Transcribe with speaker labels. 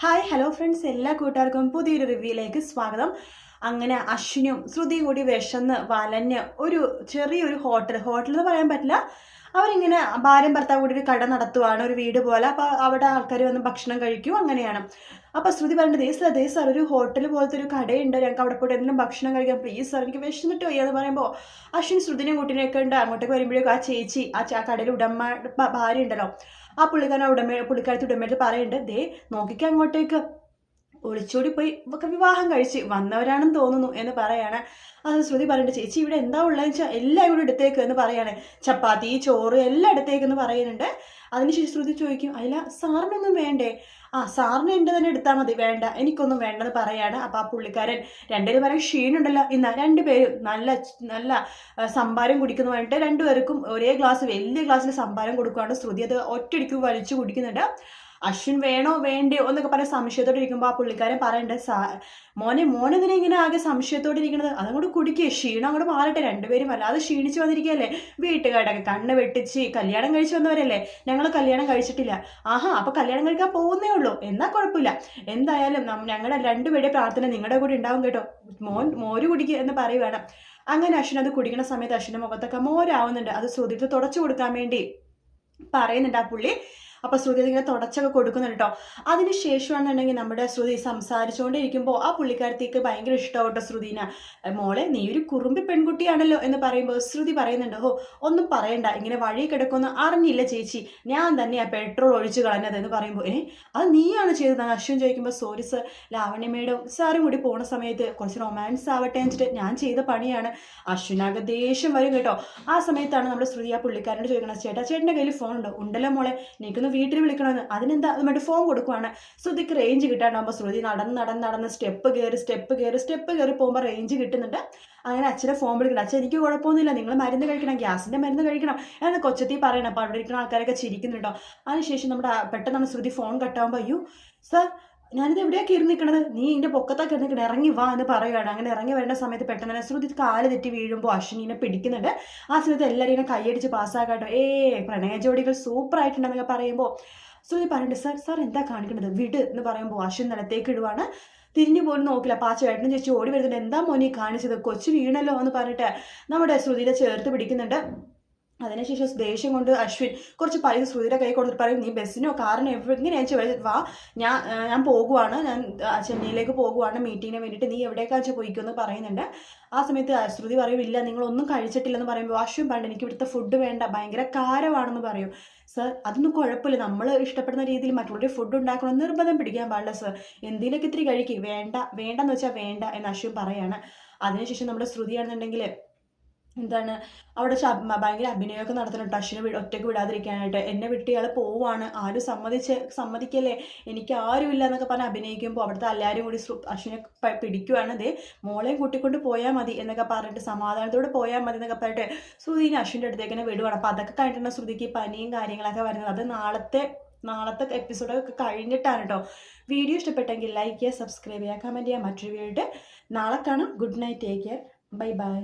Speaker 1: Hi hello friends എല്ലാ കൂട്ടുകാർക്കും പുതിയൊരു റിവ്യൂയിലേക്ക് സ്വാഗതം. അങ്ങനെ അശ്വിനും ശ്രുതി കൂടി വിശന്ന് വലഞ്ഞ് ഒരു ചെറിയൊരു ഹോട്ടൽ ഹോട്ടൽ എന്ന് പറയാൻ പറ്റില്ല. അവരിങ്ങനെ ഭാര്യയും ഭർത്താവ് കൂടി ഒരു കട നടത്തുവാണ് ഒരു വീട് പോലെ. അപ്പോൾ അവിടെ ആൾക്കാർ വന്ന് ഭക്ഷണം കഴിക്കും അങ്ങനെയാണ്. അപ്പോൾ ശ്രുതി പറഞ്ഞിട്ട് ദേ സാർ ദേ സാർ ഒരു ഹോട്ടൽ പോലത്തെ ഒരു കടയുണ്ട്. ഞങ്ങൾക്ക് അവിടെ പോയിട്ട് എന്തെങ്കിലും ഭക്ഷണം കഴിക്കാം. പ്ലീസ് സാർ എനിക്ക് വിശന്നിട്ട് പോയി എന്ന് പറയുമ്പോൾ അശ്വിൻ ശ്രുതിനെയും കുട്ടീനെയൊക്കെ ഉണ്ട്. അങ്ങോട്ടേക്ക് വരുമ്പോഴേക്കും ആ ചേച്ചി ആ കടയിൽ ഉടമ ഭാര്യ ഉണ്ടല്ലോ. ആ പുള്ളിക്കാരൻ ഉടമ പുള്ളിക്കാരത്തി ഉടമയായിട്ട് പറയുന്നുണ്ട് ദേ നോക്കിക്ക അങ്ങോട്ടേക്ക്. ഒളിച്ചോടി പോയി വിവാഹം കഴിച്ച് വന്നവരാണെന്ന് തോന്നുന്നു എന്ന് പറയാണ്. അത് ശ്രുതി പറഞ്ഞിട്ട് ചേച്ചി ഇവിടെ എന്താ ഉള്ളതെന്ന് വെച്ചാൽ എല്ലാം ഇവിടെ എടുത്തേക്ക് എന്ന് പറയാണ്. ചപ്പാത്തി ചോറ് എല്ലാം എടുത്തേക്ക് എന്ന് പറയുന്നുണ്ട്. അതിനുശേഷം ശ്രുതി ചോദിക്കും അല്ല സാറിനൊന്നും വേണ്ടേ? ആ സാറിന് എന്റെ തന്നെ എടുത്താൽ മതി. വേണ്ട. എനിക്കൊന്നും വേണ്ടെന്ന് പറയാണ്. അപ്പോൾ ആ പുള്ളിക്കാരൻ രണ്ടുപേരും പറയാൻ ക്ഷീണുണ്ടല്ലോ ഇന്ന രണ്ടുപേരും നല്ല നല്ല സംഭാരം കുടിക്കുന്നു പറഞ്ഞിട്ട് രണ്ടുപേർക്കും ഒരേ ഗ്ലാസ് വലിയ ഗ്ലാസ്സിൽ സംഭാരം കൊടുക്കുകയാണ് ശ്രുതി അത് ഒറ്റയടിക്ക് വലിച്ചു കുടിക്കുന്നുണ്ട്. അശ്വിൻ വേണോ വേണ്ടയോ എന്നൊക്കെ പറഞ്ഞ സംശയത്തോടെ ഇരിക്കുമ്പോൾ ആ പുള്ളിക്കാരൻ പറയണ്ടേ സാ മോനെ മോനെ എന്തിനാ ഇങ്ങനെ ആകെ സംശയത്തോടെ ഇരിക്കുന്നത് അതങ്ങോട്ട് കുടിക്കുക ക്ഷീണം അങ്ങോട്ട് മാറട്ടെ രണ്ടുപേരും വല്ലാതെ ക്ഷീണിച്ച് വന്നിരിക്കുകയല്ലേ വീട്ടുകാരൊക്കെ കണ്ണ് വെട്ടിച്ച് കല്യാണം കഴിച്ചു വന്നവരല്ലേ? ഞങ്ങൾ കല്യാണം കഴിച്ചിട്ടില്ല. ആഹാ അപ്പൊ കല്യാണം കഴിക്കാൻ പോകുന്നേ ഉള്ളൂ. എന്നാ കുഴപ്പമില്ല. എന്തായാലും ഞങ്ങളുടെ രണ്ടുപേരുടെ പ്രാർത്ഥന നിങ്ങളുടെ കൂടെ ഉണ്ടാവും കേട്ടോ. മോൻ മോര് കുടിക്കുക എന്ന് പറയുവാണ് അങ്ങനെ അശ്വിൻ അത് കുടിക്കുന്ന സമയത്ത് അശ്വിന്റെ മുഖത്തൊക്കെ മോരാവുന്നുണ്ട്. അത് ശ്രുതിട്ട് തുടച്ചു കൊടുക്കാൻ വേണ്ടി പറയുന്നുണ്ട് ആ പുള്ളി. അപ്പൊ ശ്രുതി അതിങ്ങനെ തുടച്ചൊക്കെ കൊടുക്കുന്നുണ്ട് കേട്ടോ അതിനുശേഷമാണെന്നുണ്ടെങ്കിൽ നമ്മുടെ ശ്രുതി സംസാരിച്ചുകൊണ്ടിരിക്കുമ്പോൾ ആ പുള്ളിക്കാരത്തേക്ക് ഭയങ്കര ഇഷ്ടമാവട്ടെ ശ്രുതിനെ. "ഏ, മോളെ നീ ഒരു കുറുമ്പി പെൺകുട്ടിയാണല്ലോ എന്ന് പറയുമ്പോൾ ശ്രുതി പറയുന്നുണ്ട് ഓ ഒന്നും പറയണ്ട ഇങ്ങനെ വഴി കിടക്കുന്ന അറിഞ്ഞില്ല ചേച്ചി. ഞാൻ തന്നെയാ പെട്രോൾ ഒഴിച്ചു കളഞ്ഞത് എന്ന് പറയുമ്പോൾ ഏ അത് നീയാണ് ചെയ്തത്? അശ്വൻ ചോദിക്കുമ്പോൾ സോറി സർ ലാവണ്യ മേഡം സാറും കൂടി പോണ സമയത്ത് കുറച്ച് റൊമാൻസ് ആവട്ടെ എന്ന് വെച്ചിട്ട് ഞാൻ ചെയ്ത പണിയാണ്. അശ്വിനാകെ ദേഷ്യം വരും കേട്ടോ. ആ സമയത്താണ് നമ്മുടെ ശ്രുതി ആ പുള്ളിക്കാരനോട് ചോദിക്കണം ചേട്ടാ ചേട്ടന്റെ കയ്യിൽ ഫോൺ ഉണ്ടോ ഉണ്ടല്ലോ മോളെ. നീക്കൊന്ന് വീട്ടിൽ വിളിക്കണമെന്ന്. അതിനെന്താ? അതുമായിട്ട് ഫോൺ കൊടുക്കുവാണ്. ശ്രുതിക്ക് റേഞ്ച് കിട്ടാണ്ടാകുമ്പോൾ ശ്രുതി നടന്ന് നടന്ന് നടന്ന് സ്റ്റെപ്പ് കയറി സ്റ്റെപ്പ് കയറി സ്റ്റെപ്പ് കയറി പോകുമ്പോൾ റേഞ്ച് കിട്ടുന്നുണ്ട്. അങ്ങനെ അച്ഛനെ ഫോൺ വിളിക്കണം അച്ഛൻ എനിക്ക് കുഴപ്പമൊന്നുമില്ല. നിങ്ങൾ മരുന്ന് കഴിക്കണം. ഗ്യാസിന്റെ മരുന്ന് കഴിക്കണം. എന്ന് കൊച്ചത്തി പറയണം അപ്പോൾ അവിടെ ഇരിക്കുന്ന ആൾക്കാരൊക്കെ ചിരിക്കുന്നുണ്ടോ അതിനുശേഷം നമ്മുടെ പെട്ടെന്നാണ് ശ്രുതി ഫോൺ കട്ടാകുമ്പോൾ അയ്യോ സാർ ഞാനിത് എവിടെയാണ് കയറി നിൽക്കണത് നീ ഇതിന്റെ പൊക്കത്തൊക്കെ നിൽക്കണത് ഇറങ്ങി വാ എന്ന് പറയുകയാണ് അങ്ങനെ ഇറങ്ങി വരേണ്ട സമയത്ത് പെട്ടെന്ന് തന്നെ ശ്രുതി കാൽ തെറ്റി വീഴുമ്പോൾ അശ്വിനിനെ പിടിക്കുന്നുണ്ട്. ആ സമയത്ത് എല്ലാവരും കൈയടിച്ച് പാസ്സാക്കാട്ടോ ഏ പ്രണയ ജോഡികൾ സൂപ്പർ ആയിട്ടുണ്ടെന്നൊക്കെ പറയുമ്പോൾ ശ്രുതി പറയുന്നുണ്ട് സാർ സാർ എന്താ കാണിക്കുന്നത് വിട് എന്ന് പറയുമ്പോൾ അശ്വിൻ നിലത്തേക്ക് ഇടുവാണ്. തിരിഞ്ഞു പോലും നോക്കില്ല. പാച്ച വേട്ടനും ചേച്ചി ഓടി വരുന്നുണ്ട്. എന്താ മോനി കാണിച്ചത്? കൊച്ചു വീണല്ലോ എന്ന് പറഞ്ഞിട്ട് നമ്മുടെ ശ്രുതിനെ ചേർത്ത് പിടിക്കുന്നുണ്ട്. അതിനുശേഷം ദേഷ്യം കൊണ്ട് അശ്വിൻ കുറച്ച് പൈസ ശ്രുതിയുടെ കൈ കൊടുത്തിട്ട് പറയും നീ ബസ്സിനോ കാറിനോ എങ്ങനെയാ വെച്ചാൽ വാ ഞാൻ ഞാൻ പോകുവാണ്. ഞാൻ ചെന്നൈയിലേക്ക് പോകുവാണ്. മീറ്റിങ്ങിന് വേണ്ടിയിട്ട് നീ എവിടേക്കാണെന്ന് വെച്ചാൽ പോയിക്കുമെന്ന് പറയുന്നുണ്ട്. ആ സമയത്ത് ശ്രുതി പറയും ഇല്ല നിങ്ങളൊന്നും കഴിച്ചിട്ടില്ലെന്ന് പറയുമ്പോൾ അശ്വിൻ പറഞ്ഞു എനിക്ക് ഇവിടുത്തെ ഫുഡ് വേണ്ട. ഭയങ്കര കാരമാണെന്ന് പറയും. സർ അതൊന്നും കുഴപ്പമില്ല. നമ്മൾ ഇഷ്ടപ്പെടുന്ന രീതിയിൽ മറ്റുള്ളവരുടെ ഫുഡ് ഉണ്ടാക്കണം. നിർബന്ധം പിടിക്കാൻ പാടില്ല സർ എന്തെങ്കിലുമൊക്കെ ഇത്തിരി കഴിക്കും? വേണ്ട വേണ്ടെന്ന് വെച്ചാൽ വേണ്ട എന്ന് അശ്വിൻ പറയാണ്. അതിനുശേഷം നമ്മുടെ ശ്രുതിയാണെന്നുണ്ടെങ്കിൽ എന്താണ് അവിടെ ഭയങ്കര അഭിനയമൊക്കെ നടത്തുന്നുണ്ട് അശ്വിനെ ഒറ്റയ്ക്ക് വിടാതിരിക്കാനായിട്ട്. എന്നെ വിട്ട് ഇയാൾ പോവാണ്. ആരും സമ്മതിച്ച് സമ്മതിക്കല്ലേ? എനിക്ക് ആരുമില്ല എന്നൊക്കെ പറഞ്ഞ് അഭിനയിക്കുമ്പോൾ അവിടുത്തെ എല്ലാവരും കൂടി അശ്വിനെ പിടിക്കുവാണ്. ദേ മോളെയും കൂട്ടിക്കൊണ്ട് പോയാൽ മതി എന്നൊക്കെ പറഞ്ഞിട്ട് സമാധാനത്തോടെ പോയാൽ മതി എന്നൊക്കെ പറഞ്ഞിട്ട് ശ്രുതിനെ അശ്വിന്റെ അടുത്തേക്ക് തന്നെ വിടുവാണ്. അപ്പോൾ അതൊക്കെ കഴിഞ്ഞിട്ടാണ് ശ്രുതിക്ക് പനിയും കാര്യങ്ങളൊക്കെ വരുന്നത്. അത് നാളത്തെ നാളത്തെ എപ്പിസോഡൊക്കെ കഴിഞ്ഞിട്ടാണ് കേട്ടോ. വീഡിയോ ഇഷ്ടപ്പെട്ടെങ്കിൽ ലൈക്ക് ചെയ്യുക സബ്സ്ക്രൈബ് ചെയ്യുക കമന്റ് ചെയ്യുക. മറ്റൊരു വീഡിയോ നാളെ കാണാം. Good night take care bye bye